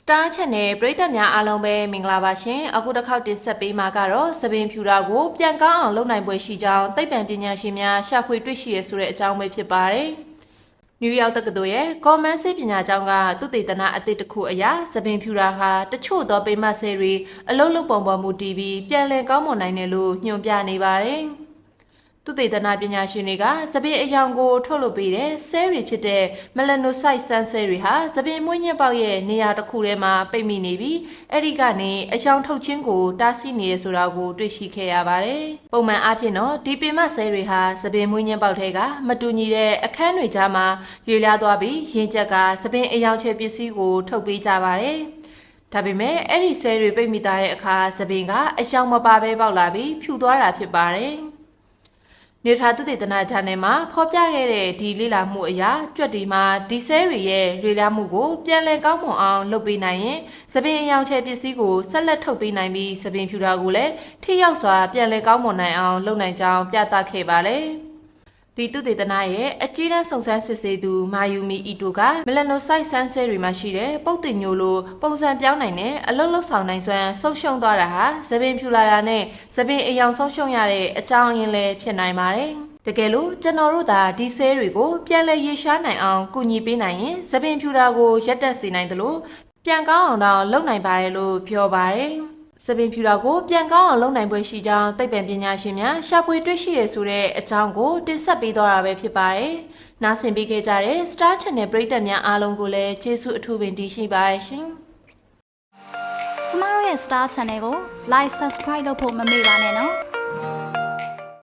Star Channel ပရိသတ်များအားလုံးပဲမင်္ဂလာပါရှင်အခုတစ်ခေါက်တင်ဆက်ပေးမှာကတော့သပင်ဖြူတာကိုပြန်ကောင်းအောင်လုပ်နိုင်ပွဲရှိကြောင်းသိပ္ပံပညာရှင်များရှာဖွေတွေ့ရှိရဆိုတဲ့အကြောင်းပဲဖြစ်ပါတယ်နယူးယောက်တက္ကသိုလ်ရဲ့ Common စိတ်ပညာကျောင်းကသုတေသနအသစ်တစ်ခုအရသပင်ဖြူတာဟာတချို့သောပိမတ်ဆဲတွေအလုံးလုံးပုံပေါ်မူတည်ပြီးပြန်လည်ကောင်းမွန်နိုင်တယ်လို့ညွှန်ပြနေပါတယ် သုတေသနပညာရှင်တွေကသပင်အယောင်ကို ထုတ်လုပ်ပေးတဲ့ဆဲတွေဖြစ်တဲ့ melanocyte ဆန်းဆဲတွေဟာသပင်မွေးညက်ပေါက်ရဲ့နေရာတစ်ခုထဲမှာပိတ်မိနေပြီးအဲ့ဒီကနေအယောင်ထုတ်ခြင်းကိုတားဆီးနေရဆိုတာကိုတွေ့ရှိခဲ့ရပါတယ်။ပုံမှန်အားဖြင့်တော့ဒီပင်မဆဲတွေဟာသပင်မွေးညက်ပေါက်ထဲကမတူညီတဲ့အခန်းတွေကြားမှာရွေလျားသွားပြီးရင်ကျက်ကသပင်အယောင်ချဲပစ္စည်းကိုထုတ်ပေးကြပါတယ်။ဒါပေမဲ့အဲ့ဒီဆဲတွေပိတ်မိသားတဲ့အခါသပင်ကအယောင်မပါဘဲပေါက်လာပြီးဖြူသွားတာဖြစ်ပါတယ်။ နေထာသုတေသနဂျာနယ်မှာဖော်ပြခဲ့တဲ့ဒီလေ့လာမှုအရာကြွက်ဒီမှာဒီဆဲတွေရဲ့လွေလာမှုကိုပြန်လည်ကောင်းမွန်အောင်လုပ်ပေးနိုင်ရင်သပင်အယောင်ချဲပစ္စည်းကိုဆက်လက်ထုတ်ပေးနိုင်ပြီးသပင်ဖြူတာကိုလည်းထိရောက်စွာပြန်လည်ကောင်းမွန်နိုင်အောင်လုပ်နိုင်ကြောင်းပြသခဲ့ပါတယ်။ ဒီသုတေသနရဲ့အကြီးတန်းစုံစမ်းစစ်ဆေးသူမာယူမီအီတိုကမလနိုဆိုက်ဆန်းဆဲတွေမှာရှိတဲ့ပုတ်တင်ညိုလိုပုံစံပြောင်းနိုင်တဲ့အလုံးလုံးဆောင်နိုင်စွမ်းဆုံးရှုံးသွားတာဟာသပင်ဖြူလာတာနဲ့သပင်အယောင်ဆုံးရှုံးရတဲ့အကြောင်းအရင်းလည်းဖြစ်နိုင်ပါတယ်။တကယ်လို့ကျွန်တော်တို့သာဒီဆဲတွေကိုပြန်လည်ရေရှားနိုင်အောင်ကူညီပေးနိုင်ရင်သပင်ဖြူတာကိုရက်တက်စေနိုင်တယ်လို့ပြန်ကောင်းအောင်တော့လုပ်နိုင်ပါတယ်လို့ပြောပါတယ်။ စပင်ဖြူတာကိုပြန်ကောင်းအောင်လုပ်နိုင်ပွဲရှိကြောင်းသိပ္ပံပညာရှင်များရှာဖွေတွေ့ရှိရဆိုတဲ့အကြောင်းကိုတင်ဆက်ပေးသွားတာပဲဖြစ်ပါတယ်။နားဆင်ပေးခဲ့ကြတဲ့ Star Channel ပရိသတ်များအားလုံးကိုလည်းကျေးဇူးအထူးပင်တင်ရှိပါတယ်ရှင်။ကျမတို့ရဲ့ Star Channel ကို Like Subscribe လုပ်ဖို့မမေ့ပါနဲ့နော်